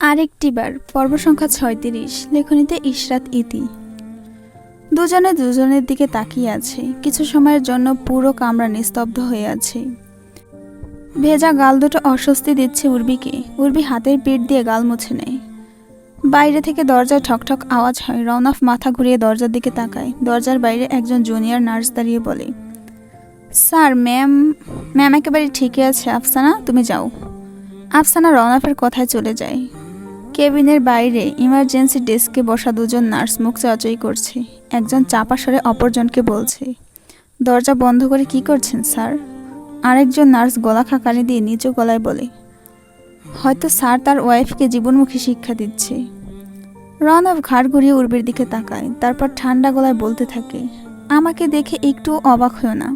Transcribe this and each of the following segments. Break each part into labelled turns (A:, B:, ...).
A: আরেকটিবার, পর্ব সংখ্যা ছয়ত্রিশ, লেখনীতে ইশরাত ইতি। দুজনে দুজনের দিকে তাকিয়ে আছে, কিছু সময়ের জন্য পুরো কামরা নিস্তব্ধ হয়ে আছে। ভেজা গাল দুটো অস্বস্তি দিচ্ছে উর্বিকে, উর্বি হাতের পিঠ দিয়ে গাল মুছে নেয়। বাইরে থেকে দরজায় ঠকঠক আওয়াজ হয়, রওনাফ মাথা ঘুরিয়ে দরজার দিকে তাকায়, দরজার বাইরে একজন জুনিয়র নার্স দাঁড়িয়ে বলে, স্যার, ম্যাম ম্যাম একেবারে ঠিকই আছে, আফসানা, তুমি যাও। আফসানা রওনাফের কথায় চলে যায় কেবিনের বাইরে ইমার্জেন্সি ডেস্কে বসা দুজন নার্স মুখ চাচই করছে। একজন চাপা সরে অপরজনকে বলছে, দরজা বন্ধ করে কি করছেন, স্যার? আরেকজন নার্স গলা খাকানি দিয়ে নিচু গলায় বলে, হয়তো স্যার তার ওয়াইফকে জীবনমুখী শিক্ষা দিচ্ছে। রনব ঘাড় ঘুরিয়ে উর্বির দিকে তাকায়, তারপর ঠান্ডা গলায় বলতে থাকে, আমাকে দেখে একটু অবাক হয়েও না।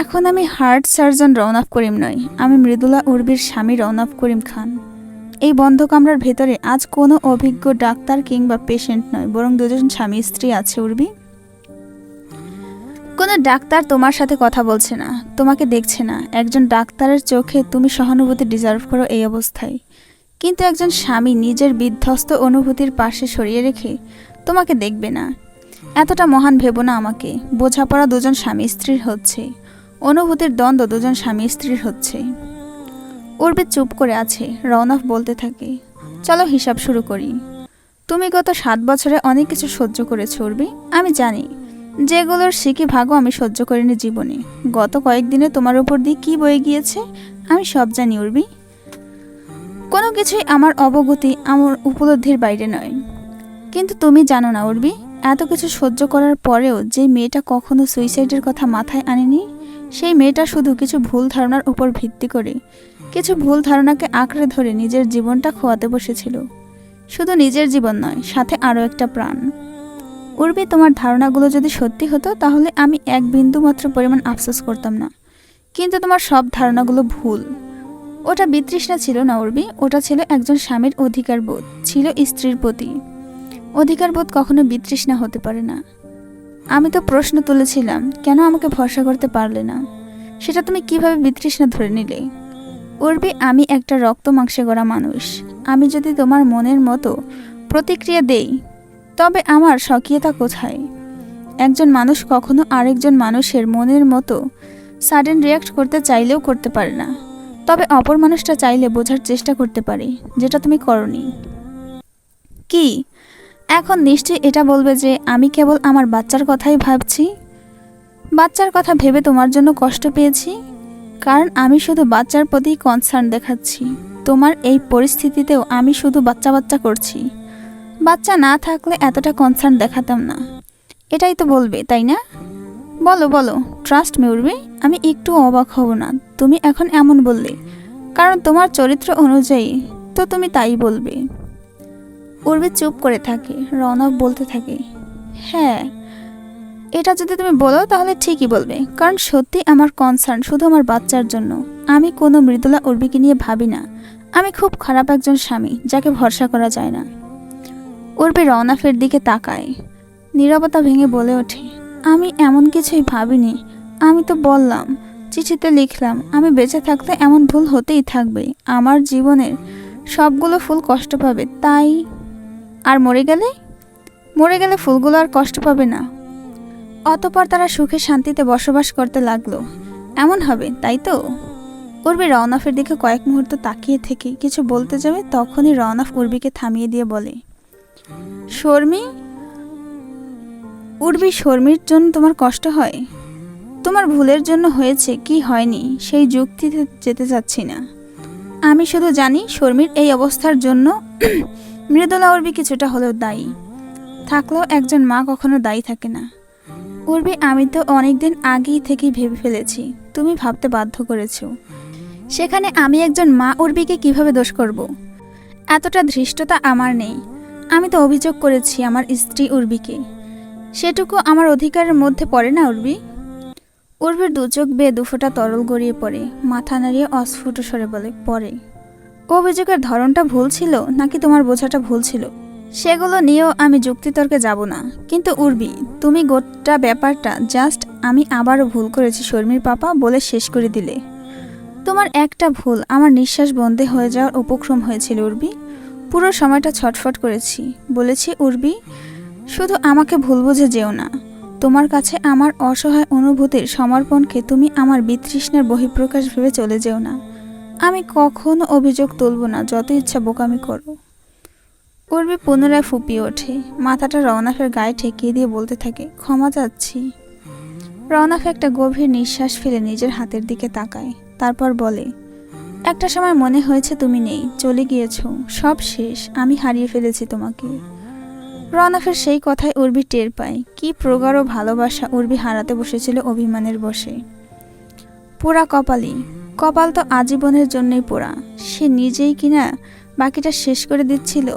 A: এখন আমি হার্ট সার্জন রওনাফ করিম নই, আমি মৃদুলা উর্বির স্বামী রওনাফ করিম খান। এই বন্ধ কামরার ভেতরে আজ কোনো অভিজ্ঞ ডাক্তার কিংবা পেশেন্ট নয়, বরং দুজন স্বামী স্ত্রী আছে, উর্বি। কোনো ডাক্তার তোমার সাথে কথা বলছে না, তোমাকে দেখছে না। একজন ডাক্তারের চোখে তুমি সহানুভূতি ডিজার্ভ করো এই অবস্থায়। কিন্তু একজন স্বামী নিজের বিধ্বস্ত অনুভূতির পাশে সরিয়ে রেখে তোমাকে দেখবে না। এতটা মহান ভেবো না আমাকে। বোঝাপড়া দুজন স্বামী স্ত্রীর হচ্ছে। অনুভূতির দ্বন্দ্ব দুজন স্বামী স্ত্রীর হচ্ছে। উর্বি চুপ করে আছে রওনাফ বলতে থাকে। চলো হিসাব শুরু করি। তুমি গত সাত বছরে অনেক কিছু সহ্য করেছ, উর্বি? আমি জানি। যেগুলোর শিখি ভাগও আমি সহ্য করিনি জীবনে। গত কয়েকদিনে তোমার উপর দিয়ে কী বয়ে গিয়েছে, আমি সব জানি, উর্বি। কোনো কিছুই আমার অবগতি আমার উপলব্ধির বাইরে নয়। কিন্তু তুমি জানো না, উর্বি, এত কিছু সহ্য করার পরেও যে মেয়েটা কখনো সুইসাইডের কথা মাথায় আনেনি, সেই মেয়েটা শুধু কিছু ভুল ধারণার উপর ভিত্তি করে কিছু ভুল ধারণাকে আঁকড়ে ধরে নিজের জীবনটা খোয়াতে বসেছিল। শুধু নিজের জীবন নয়, সাথে আরও একটা প্রাণ। উর্বি, তোমার ধারণাগুলো যদি সত্যি হতো, তাহলে আমি এক বিন্দু মাত্র পরিমাণ আফসোস করতাম না। কিন্তু তোমার সব ধারণাগুলো ভুল। ওটা বিতৃষ্ণা ছিল না, উর্বি। ওটা ছিল একজন স্বামীর অধিকার বোধ ছিল স্ত্রীর প্রতি। অধিকার বোধ কখনো বিতৃষ্ণা হতে পারে না। আমি তো প্রশ্ন তুলেছিলাম, কেন আমাকে ভরসা করতে পারলে না? সেটা তুমি কীভাবে বিতৃষ্ণা ধরে নিলে? উর্বি আমি একটা রক্ত মাংসে গড়া মানুষ। আমি যদি তোমার মনের মতো প্রতিক্রিয়া দেই, তবে আমার স্বকীয়তা কোথায়? একজন মানুষ কখনো আরেকজন মানুষের মনের মতো সাডেন রিয়াক্ট করতে চাইলেও করতে পারে না। তবে অপর মানুষটা চাইলে বোঝার চেষ্টা করতে পারে, যেটা তুমি করনি। কি? এখন নিশ্চয়ই এটা বলবে যে, আমি কেবল আমার বাচ্চার কথাই ভাবছি? বাচ্চার কথা ভেবে তোমার জন্য কষ্ট পেয়েছি? কারণ আমি শুধু বাচ্চার প্রতি কনসার্ন দেখাচ্ছি। তোমার এই পরিস্থিতিতেও আমি শুধু বাচ্চা বাচ্চা করছি। বাচ্চা না থাকলে এতটা কনসার্ন দেখাতাম না। এটাই তো বলবে, তাই না? বলো বলো ট্রাস্ট মি উর্বি আমি একটু অবাক হব না। তুমি এখন এমন বললে। কারণ তোমার চরিত্র অনুযায়ী তো তুমি তাই বলবে। উর্বি চুপ করে থাকে, রৌনক বলতে থাকে হ্যাঁ এটা যদি তুমি বলো, তাহলে ঠিকই বলবে। কারণ সত্যি আমার কনসার্ন শুধু আমার বাচ্চার জন্য। আমি কোনো মৃদুলা উর্বিকে নিয়ে ভাবি না। আমি খুব খারাপ একজন স্বামী, যাকে ভরসা করা যায় না। উর্বি রওনাফের দিকে তাকায়। নীরবতা ভেঙে বলে ওঠে, আমি এমন কিছুই ভাবিনি। আমি তো বললাম, চিঠিতে লিখলাম, আমি বেঁচে থাকলে এমন ভুল হতেই থাকবে। আমার জীবনের সবগুলো ফুল কষ্ট পাবে, তাই আর মরে গেলে? মরে গেলে ফুলগুলো আর কষ্ট পাবে না। অতপর তারা সুখে শান্তিতে বসবাস করতে লাগল। এমন হবে, তাই তো? উর্বি রওনাফের দিকে কয়েক মুহূর্ত তাকিয়ে থেকে কিছু বলতে যাবে, তখনই রওনাফ উর্বিকে থামিয়ে দিয়ে বলে, শর্মি, উর্বি শর্মির জন্য তোমার কষ্ট হয়? তোমার ভুলের জন্য হয়েছে কি হয়নি, সেই যুক্তিতে যেতে চাচ্ছি না। আমি শুধু জানি শর্মির এই অবস্থার জন্য মৃদুলা উর্বি কিছুটা হলেও দায়ী। থাকলেও একজন মা কখনো দায়ী থাকে না। উর্বি আমি তো অনেকদিন আগেই থেকেই ভেবে ফেলেছি, তুমি ভাবতে বাধ্য করেছ। সেখানে আমি একজন মা উর্বিকে কীভাবে দোষ করব? এতটা ধৃষ্টতা আমার নেই। আমি তো অভিযোগ করেছি আমার স্ত্রী উর্বিকে। সেটুকু আমার অধিকারের মধ্যে পড়ে না উর্বি? উর্বির দু চোখ বেয়ে দুফোটা তরল গড়িয়ে পড়ে, মাথা নাড়িয়ে অস্ফুট স্বরে বলে, পড়ে। অভিযোগের ধরনটা ভুল ছিল নাকি তোমার বোঝাটা ভুল ছিল? সেগুলো নিয়েও আমি যুক্তিতর্কে যাব না। কিন্তু উর্বি, তুমি গোটা ব্যাপারটা জাস্ট আমি আবারও ভুল করেছি শর্মির পাপা বলে শেষ করে দিলে। তোমার একটা ভুল, আমার নিঃশ্বাস বন্ধে হয়ে যাওয়ার উপক্রম হয়েছিল উর্বি। পুরো সময়টা ছটফট করেছি, বলেছি, উর্বি, শুধু আমাকে ভুল বুঝে যেও না। তোমার কাছে আমার অসহায় অনুভূতির সমর্পণকে তুমি আমার বিতৃষ্ণার বহিঃপ্রকাশ ভেবে চলে যেও না। আমি কখনো অভিযোগ তুলব না, যত ইচ্ছা বোকামি করো। উর্বি পুনরায় ফুপিয়ে ওঠে। মাথাটা রওনাফের গায়ে ঠেকিয়ে দিয়ে বলতে থাকে, ক্ষমা চাচ্ছি। রওনাফ একটা গভীর নিঃশ্বাস ফেলে নিজের হাতের দিকে তাকায়। তারপর বলে, একটা সময় মনে হয়েছে তুমি নেই, চলে গিয়েছ। সব শেষ, আমি হারিয়ে ফেলেছি তোমাকে। রওনাফের সেই কথায় উর্বি টের পায়। কি প্রগাঢ় ভালোবাসা উর্বি হারাতে বসেছিল অভিমানের বসে। পোড়া কপালই, কপাল তো আজীবনের জন্যই পোড়া। সে নিজেই কিনা বাকিটা শেষ করে দিচ্ছিল?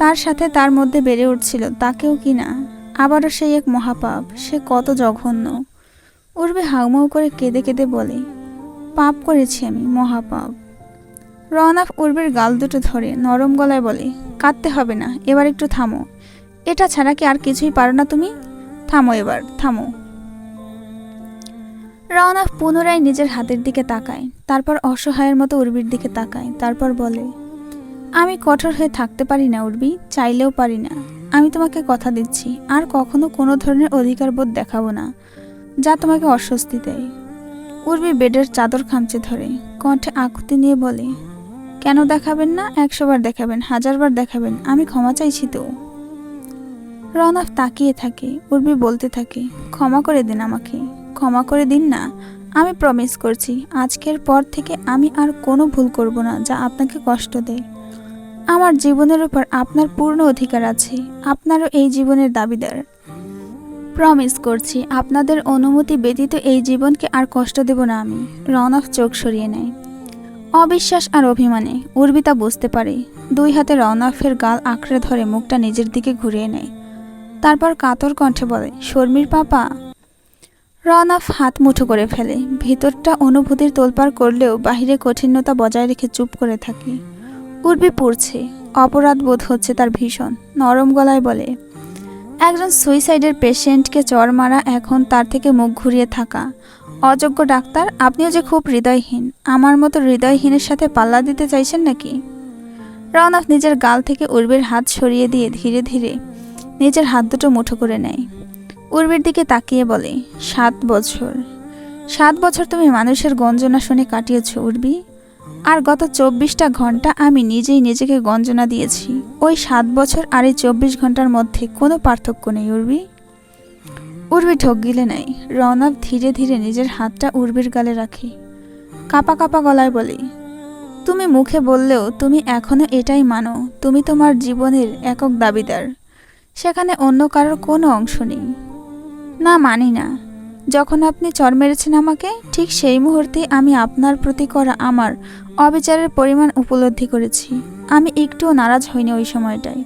A: তার সাথে তার মধ্যে বেড়ে উঠছিল, তাকেও কি না? আবারও সেই এক মহাপাপ, সে কত জঘন্য। উর্বি হাউমাউ করে কেঁদে কেঁদে বলে, পাপ করেছি আমি, মহাপাপ। রওনাফ উর্বির গাল দুটো ধরে নরম গলায় বলে, কাঁদতে হবে না, এবার একটু থামো। এটা ছাড়া কি আর কিছুই পারো না তুমি? থামো এবার, থামো। রওনাফ পুনরায় নিজের হাতের দিকে তাকায়, তারপর অসহায়ের মতো উর্বির দিকে তাকায়, তারপর বলে আমি কঠোর হয়ে থাকতে পারি না, উর্বি। চাইলেও পারি না। আমি তোমাকে কথা দিচ্ছি। আর কখনো কোনো ধরনের অধিকার বোধ দেখাবো না, যা তোমাকে অস্বস্তি দেয়। উর্বি বেডের চাদর খামচে ধরে, কণ্ঠে আকুতি নিয়ে বলে, কেন দেখাবেন না? একশোবার দেখাবেন হাজারবার দেখাবেন, আমি ক্ষমা চাইছি তো। রনফ তাকিয়ে থাকে, উর্বি বলতে থাকে, ক্ষমা করে দিন আমাকে, ক্ষমা করে দিন না। আমি প্রমিস করছি, আজকের পর থেকে আমি আর কোনো ভুল করব না, যা আপনাকে কষ্ট দেয়। আমার জীবনের উপর আপনার পূর্ণ অধিকার আছে। আপনারও এই জীবনের দাবিদার। প্রমিস করছি, আপনাদের অনুমতি ব্যতীত এই জীবনকে আর কষ্ট দেব না আমি। রনফ চোখ সরিয়ে নেয়। অবিশ্বাস আর অভিমানে উর্বিতা বুঝতে পারে। দুই হাতে রওনাফের গাল আঁকড়ে ধরে মুখটা নিজের দিকে ঘুরিয়ে নেয়। তারপর কাতর কণ্ঠে বলে, শর্মির পাপা? রওনাফ হাত মুঠো করে ফেলে। ভিতরটা অনুভূতির তোলপাড় করলেও বাহিরে কঠিনতা বজায় রেখে চুপ করে থাকে। উর্বি পড়ছে, অপরাধ বোধ হচ্ছে তার ভীষণ, নরম গলায় বলে, একজন সুইসাইডের পেশেন্টকে চর মারা এখন তার থেকে মুখ ঘুরিয়ে থাকা। অযোগ্য ডাক্তার, আপনিও যে খুব হৃদয়হীন, আমার মতো হৃদয়হীনের সাথে পাল্লা দিতে চাইছেন নাকি? রওনাফ নিজের গাল থেকে উর্বির হাত সরিয়ে দিয়ে ধীরে ধীরে নিজের হাত দুটো মুঠো করে নেয়। উর্বির দিকে তাকিয়ে বলে, সাত বছর। সাত বছর তুমি মানুষের গঞ্জনা শুনে কাটিয়েছ, উর্বি। আর গত চব্বিশটা ঘণ্টা আমি নিজেই নিজেকে গঞ্জনা দিয়েছি। ওই সাত বছর আর এই চব্বিশ ঘণ্টার মধ্যে কোনো পার্থক্য নেই, উর্বি। উর্বি ঠক গিলে নাই। রওনাক ধীরে ধীরে নিজের হাতটা উর্বির গালে রাখে। কাপা কাপা গলায় বলি, তুমি মুখে বললেও তুমি এখনও এটাই মানো, তুমি তোমার জীবনের একক দাবিদার। সেখানে অন্য কারোর কোনো অংশ নেই। না মানি না। যখন আপনি চর মেরেছেন আমাকে, ঠিক সেই মুহূর্তে আমি আপনার প্রতি করা আমার অবিচারের পরিমাণ উপলব্ধি করেছি। আমি একটুও নারাজ হইনি ওই সময়টায়,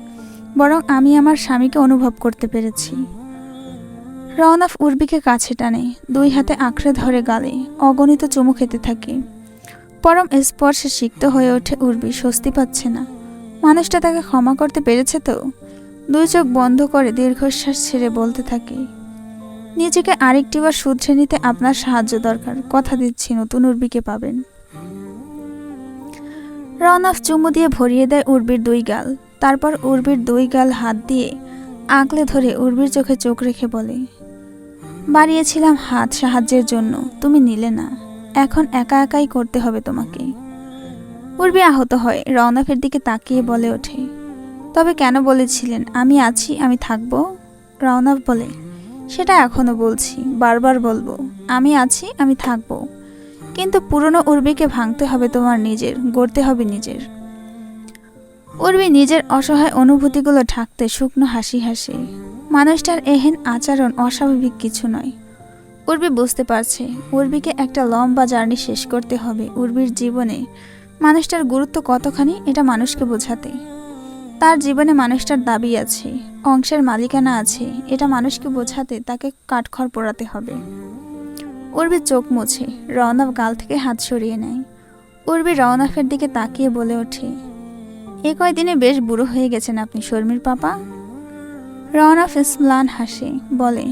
A: বরং আমি আমার স্বামীকে অনুভব করতে পেরেছি। রওনাফ উর্বিকে কাছে টানে, দুই হাতে আঁকড়ে ধরে গালে, অগণিত চুমু খেতে থাকে। পরম স্পর্শে সিক্ত হয়ে ওঠে উর্বি, স্বস্তি পাচ্ছে না। মানুষটা তাকে ক্ষমা করতে পেরেছে তো? দুই চোখ বন্ধ করে দীর্ঘশ্বাস ছেড়ে বলতে থাকে নিজেকে আরেকটিবার শুধরে নিতে আপনার সাহায্য দরকার। কথা দিচ্ছি, নতুন উর্বিকে পাবেন। রনাফ চুমু দিয়ে ভরিয়ে দেয় উর্বির দুই গাল। তারপর উর্বির দুই গাল হাত দিয়ে আঁকলে ধরে উর্বির চোখে চোখ রেখে বলে, বাড়িয়েছিলাম হাত সাহায্যের জন্য, তুমি নিলে না। এখন একা একাই করতে হবে তোমাকে। উর্বি আহত হয় রওনাফের দিকে তাকিয়ে বলে ওঠে, তবে কেন বলেছিলেন, আমি আছি, আমি থাকব? রওনাফ বলে সেটা এখনও বলছি, বারবার বলব। আমি আছি, আমি থাকব। কিন্তু পুরনো উর্বিকে ভাঙতে হবে তোমার নিজের, গড়তে হবে নিজের। উর্বি নিজের অসহায় অনুভূতিগুলো ঢাকতে শুকনো হাসি হাসে। মানুষটার এহেন আচরণ অস্বাভাবিক কিছু নয়। উর্বি বুঝতে পারছে, উর্বিকে একটা লম্বা জার্নি শেষ করতে হবে উর্বির জীবনে। মানুষটার গুরুত্ব কতখানি, এটা মানুষকে বোঝাতে। তার জীবনে মানুষটার দাবি আছে, অংশের মালিকানা আছে, এটা মানুষকে বোঝাতে তাকে কাঠখড় পোড়াতে হবে। উর্বি চোখ মুছে রওনাফ গাল থেকে হাত সরিয়ে নেয়। উর্বি রওনাফের দিকে তাকিয়ে বলে ওঠে, এ কয়দিনে বেশ বুড়ো হয়ে গেছেন আপনি, শর্মির পাপা? রওনাফ ইসলান হাসে, বলে,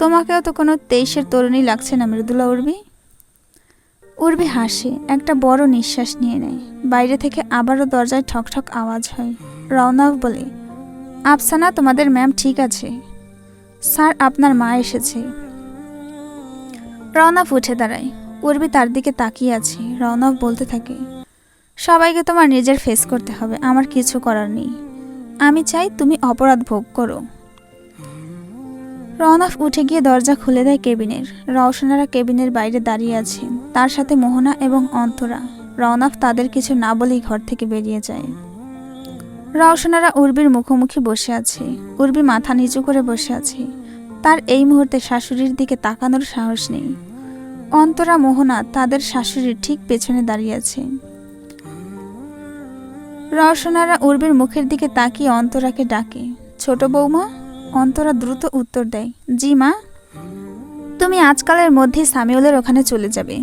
A: তোমাকেও তো কোনো তেইশের তরুণী লাগছে না মৃদুলা উর্বি? উর্বি হাসে, একটা বড় নিঃশ্বাস নিয়ে নেয়, বাইরে থেকে আবারও দরজায় ঠকঠক আওয়াজ হয়। রওনাক বলে, আফসানা, তোমাদের ম্যাম ঠিক আছে। স্যার, আপনার মা এসেছে। রওনাফ উঠে দাঁড়ায়। উর্বি তার দিকে তাকিয়ে আছে, রওনাফ বলতে থাকে, সবাইকে তোমার নিজের ফেস করতে হবে, আমার কিছু করার নেই। আমি চাই তুমি অপরাধ ভোগ করো। রওনাফ উঠে গিয়ে দরজা খুলে দেয় কেবিনের। রওশনারা কেবিনের বাইরে দাঁড়িয়ে আছেন, তার সাথে মোহনা এবং অন্তরা। রওনাফ তাদের কিছু না বলেই ঘর থেকে বেরিয়ে যায়। রওশনারা উর্বির মুখোমুখি বসে আছে। উর্বি মাথা নিচু করে বসে আছে। তার এই মুহূর্তে শাশুড়ির দিকে তাকানোর সাহস নেই। অন্তরা, মোহনা তাদের শাশুড়ির ঠিক পেছনে দাঁড়িয়ে আছে। রওশনারা উর্বির মুখের দিকে তাকিয়ে অন্তরাকে ডাকে। ছোট বৌমা, অন্তরা দ্রুত উত্তর দেয়, জি মা, তুমি আজকালের মধ্যেই সামিউলের ওখানে চলে যাবে।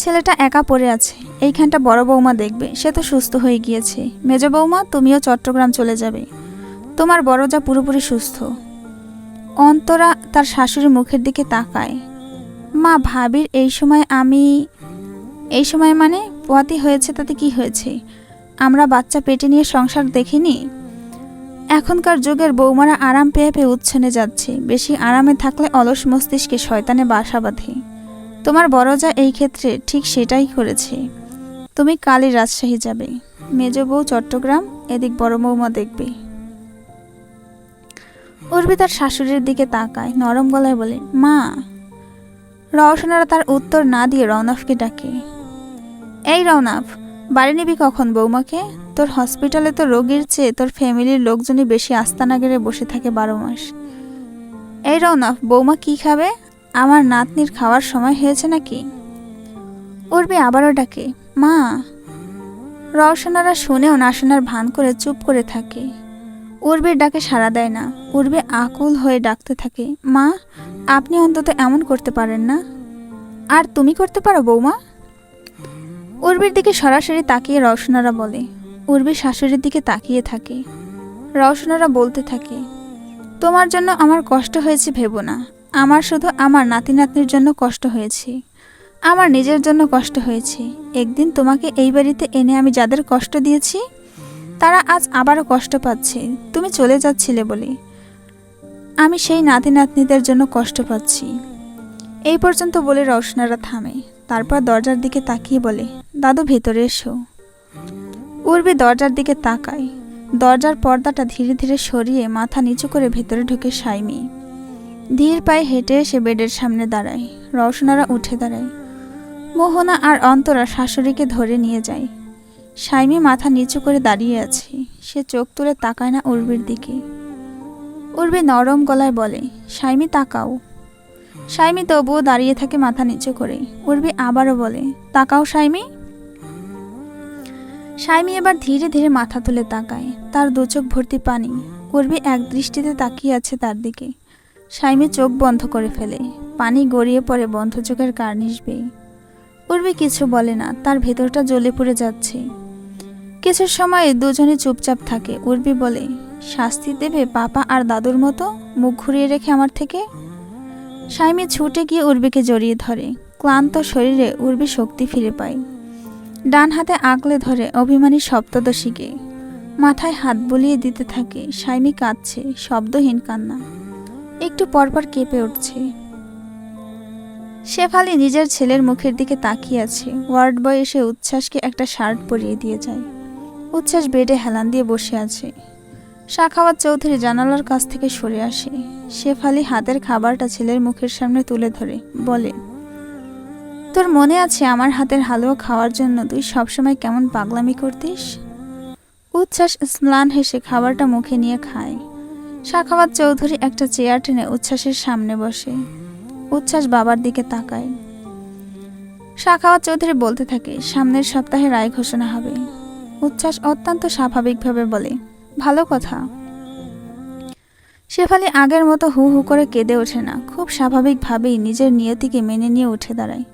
A: ছেলেটা একা পড়ে আছে। এইখানটা বড় বৌমা দেখবে। সে তো সুস্থ হয়ে গিয়েছে। মেজ বৌমা, তুমিও চট্টগ্রাম চলে যাবে। তোমার বড় যা পুরোপুরি সুস্থ। অন্তরা তার শাশুড়ির মুখের দিকে তাকায়। মা, ভাবির এই সময় আমি, এই সময় মানে পোয়াতি হয়েছে, তাতে কি হয়েছে? আমরা বাচ্চা পেটে নিয়ে সংসার দেখিনি? এখনকার যুগের বৌমারা আরাম পেয়ে পেয়ে উচ্ছনে যাচ্ছে। বেশি আরামে থাকলে অলস মস্তিষ্কে শয়তানে বাসা বাঁধে। তোমার বড় যা এই ক্ষেত্রে, ঠিক সেটাই করেছে। তুমি কালই রাজশাহী যাবে। মেজ বউ চট্টগ্রাম, এদিক বড় মৌমা দেখবে। উর্বি তার শাশুড়ির দিকে তাকায়, নরম গলায় বলে, মা। রওশনারা তার উত্তর না দিয়ে রওনাফকে ডাকে। এই রওনাফ, বাড়ি নিবি কখন বৌমাকে? তোর হসপিটালে তো রোগীর চেয়ে তোর ফ্যামিলির লোকজনই বেশি আস্তানা গেড়ে বসে থাকে বারো মাস। এই রওনাফ, বৌমা কি খাবে? আমার নাতনির খাওয়ার সময় হয়েছে নাকি? উর্বি আবারও ডাকে, মা, রওশনারা শুনেও না শোনার ভান করে চুপ করে থাকে। উর্বির ডাকে সাড়া দেয় না। উর্বি আকুল হয়ে ডাকতে থাকে, মা, আপনি অন্তত এমন করতে পারেন না? আর তুমি করতে পারো বৌমা? উর্বির দিকে সরাসরি তাকিয়ে রওশনারা বলে। উর্বি শাশুড়ির দিকে তাকিয়ে থাকে। রওশনারা বলতে থাকে, তোমার জন্য আমার কষ্ট হয়েছে ভেবো না। আমার শুধু আমার নাতি নাতনির জন্য কষ্ট হয়েছে। আমার নিজের জন্য কষ্ট হয়েছে। একদিন তোমাকে এই বাড়িতে এনে আমি যাদের কষ্ট দিয়েছি, তারা আজ আবারও কষ্ট পাচ্ছে। তুমি চলে যাচ্ছিলে বলে। আমি সেই নাতি নাতনিদের জন্য কষ্ট পাচ্ছি। এই পর্যন্ত বলে রওশনারা থামে। তারপর দরজার দিকে তাকিয়ে বলে, দাদু, ভেতরে এসো। উর্বি দরজার দিকে তাকায়। দরজার পর্দাটা ধীরে ধীরে সরিয়ে মাথা নিচু করে ভেতরে ঢুকে সাইমি। ধীর পায়ে হেঁটে এসে বেডের সামনে দাঁড়ায়। রওশনারা উঠে দাঁড়ায়। মোহনা আর অন্তরা শাশুড়িকে ধরে নিয়ে যায়। সাইমি মাথা নিচু করে দাঁড়িয়ে আছে। সে চোখ তুলে তাকায় না উর্বির দিকে। উর্বি নরম গলায় বলে, সাইমি, তাকাও। সাইমি তবুও দাঁড়িয়ে থাকে মাথা নিচু করে। উর্বি আবারও বলে, তাকাও সাইমি। সাইমি এবার ধীরে ধীরে মাথা তুলে তাকায়। তার দু চোখ ভর্তি পানি। উর্বি এক দৃষ্টিতে তাকিয়ে আছে তার দিকে। সাইমি চোখ বন্ধ করে ফেলে। পানি গড়িয়ে পড়ে বন্ধ চোখের কার্নিশ বেয়ে। উর্বি কিছু বলে না, তার ভেতরটা জ্বলে পড়ে যাচ্ছে। কিছু সময় দুজনে চুপচাপ থাকে। উর্বি বলে, শাস্তি দেবে পাপা আর দাদুর মতো? মুখ ঘুরিয়ে রেখে আমার থেকে? সাইমি ছুটে গিয়ে উর্বিকে জড়িয়ে ধরে। ক্লান্ত শরীরে উর্বি শক্তি ফিরে পায়। ডান হাতে আঁকলে ধরে অভিমানী সপ্তদশীকে। মাথায় হাত বুলিয়ে দিতে থাকে। সাইমি কাঁদছে, শব্দহীন কান্না। একটু পরপর কেঁপে উঠছে। শেফালি নিজের ছেলের মুখের দিকে তাকিয়ে আছে। ওয়ার্ড বয় এসে উচ্ছ্বাসকে একটা শার্ট পরিয়ে দিয়ে যায়। উচ্ছ্বাস বেডে হেলান দিয়ে বসে আছে। শাখাওয়াত চৌধুরী জানালার কাছ থেকে সরে আসে। শেফালি হাতের খাবারটা ছেলের মুখের সামনে তুলে ধরে। বলে, তোর মনে আছে আমার হাতের হালুয়া খাওয়ার জন্য তুই সবসময় কেমন পাগলামি করতিস? উচ্ছ্বাস স্নান হেসে খাবারটা মুখে নিয়ে খায়। শাখাওয়াত চৌধুরী একটা চেয়ার টেনে উচ্ছ্বাসের সামনে বসে। উচ্ছ্বাস বাবার দিকে তাকায়। শাখাওয়াত চৌধুরী বলতে থাকে, সামনের সপ্তাহে রায় ঘোষণা হবে। উচ্ছ্বাস অত্যন্ত স্বাভাবিকভাবে বলে, ভালো কথা। শেফালি আগের মতো হু হু করে কেঁদে ওঠে না, খুব স্বাভাবিকভাবেই নিজের নিয়তিকে মেনে নিয়ে উঠে দাঁড়ায়।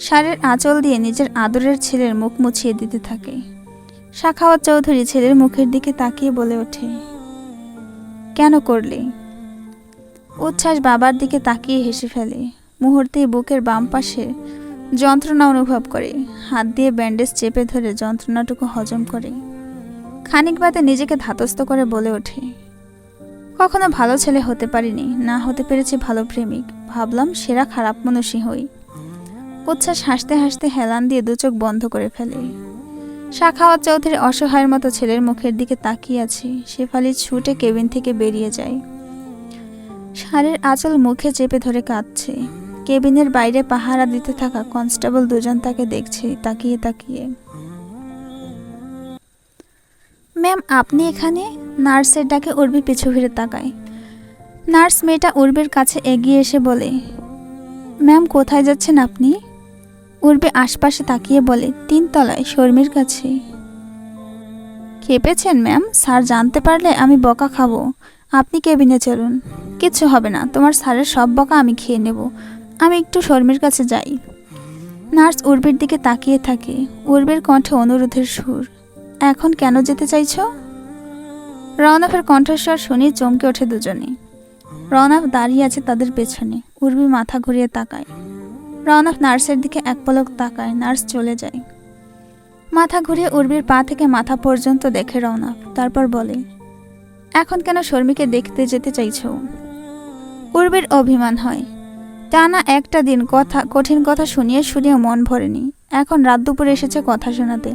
A: শাড়ির আঁচল দিয়ে নিজের আদরের ছেলের মুখ মুছিয়ে দিতে থাকে। শাখাওয়াত চৌধুরী ছেলের মুখের দিকে তাকিয়ে বলে ওঠে কেন করলে? উচ্ছ্বাস বাবার দিকে তাকিয়ে হেসে ফেলে। মুহূর্তেই বুকের বাম পাশে যন্ত্রণা অনুভব করে। হাত দিয়ে ব্যান্ডেজ চেপে ধরে যন্ত্রণাটুকু হজম করে। খানিক বাদে নিজেকে ধাতস্থ করে বলে ওঠে কখনো ভালো ছেলে হতে পারিনি, না হতে পেরেছি ভালো প্রেমিক। ভাবলাম সেরা খারাপ মানুষই হই। উচ্ছ্বাস হাসতে হাসতে হেলান দিয়ে দু চোখ বন্ধ করে ফেলে। শাখাওয়াত চৌধুরী অসহায়ের মতো ছেলের মুখের দিকে তাকিয়ে আছে। শেফালি ছুটে কেবিন থেকে বেরিয়ে যায়। শাড়ির আঁচল মুখে চেপে ধরে কাঁদছে। কেবিনের বাইরে পাহারা দিতে থাকা কনস্টেবল দুজন তাকে দেখছে, তাকিয়ে তাকিয়ে। ম্যাম, আপনি এখানে? নার্সের ডাকে উর্বি পিছু ফিরে তাকায়। নার্স মেয়েটা উর্বির কাছে এগিয়ে এসে বলে, ম্যাম, কোথায় যাচ্ছেন আপনি? উর্বি আশপাশে তাকিয়ে বলে, তিনতলায়, শর্মির কাছে। খেপেছেন, ম্যাম? স্যার জানতে পারলে আমি বকা খাব। আপনি কেবিনে চলুন। কিচ্ছু হবে না, তোমার স্যারের সব বকা আমি খেয়ে নেব। আমি একটু শর্মির কাছে যাই। নার্স উর্বির দিকে তাকিয়ে থাকে। উর্বের কণ্ঠে অনুরোধের সুর, এখন কেন যেতে চাইছ? রওনাফের কণ্ঠস্বর শুনে চমকে ওঠে দুজনে। রওনাফ দাঁড়িয়ে আছে তাদের পেছনে। উর্বি মাথা ঘুরিয়ে তাকায়। রওনাফ নার্সের দিকে এক পলক তাকায়, নার্স চলে যায়। মাথা ঘুরিয়ে উর্বির পা থেকে মাথা পর্যন্ত দেখে রওনাফ তারপর বলে, এখন কেন শর্মিকে দেখতে যেতে চাইছো? উর্বির অভিমান হয়। টানা একটা দিন কথা, কঠিন কথা শুনিয়ে শুনিয়ে মন ভরেনি। এখন রাত দুপুরে এসেছে কথা শোনাতে।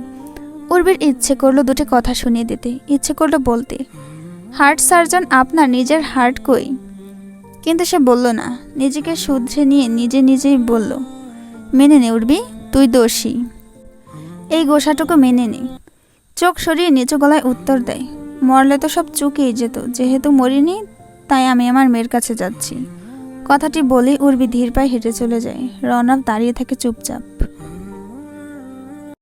A: উর্বির ইচ্ছে করল দুটি কথা শুনিয়ে দিতে, ইচ্ছে করল বলতে, হার্ট সার্জন আপনার নিজের হার্ট কই? কিন্তু সে বলল না। নিজেকে শুধরে নিয়ে নিজে নিজেই বলল, মেনে নে উর্বি, তুই দোষী। এই গোসাটুকু মেনে নে। চোখ সরিয়ে নিচু গলায় উত্তর দেয়, মরলে তো সব চুকেই যেত, যেহেতু মরিনি, তাই আমি আমার মেয়ের কাছে যাচ্ছি। কথাটি বলেই উর্বি ধীর পায়ে হেঁটে চলে যায়। রনব দাঁড়িয়ে থাকে চুপচাপ।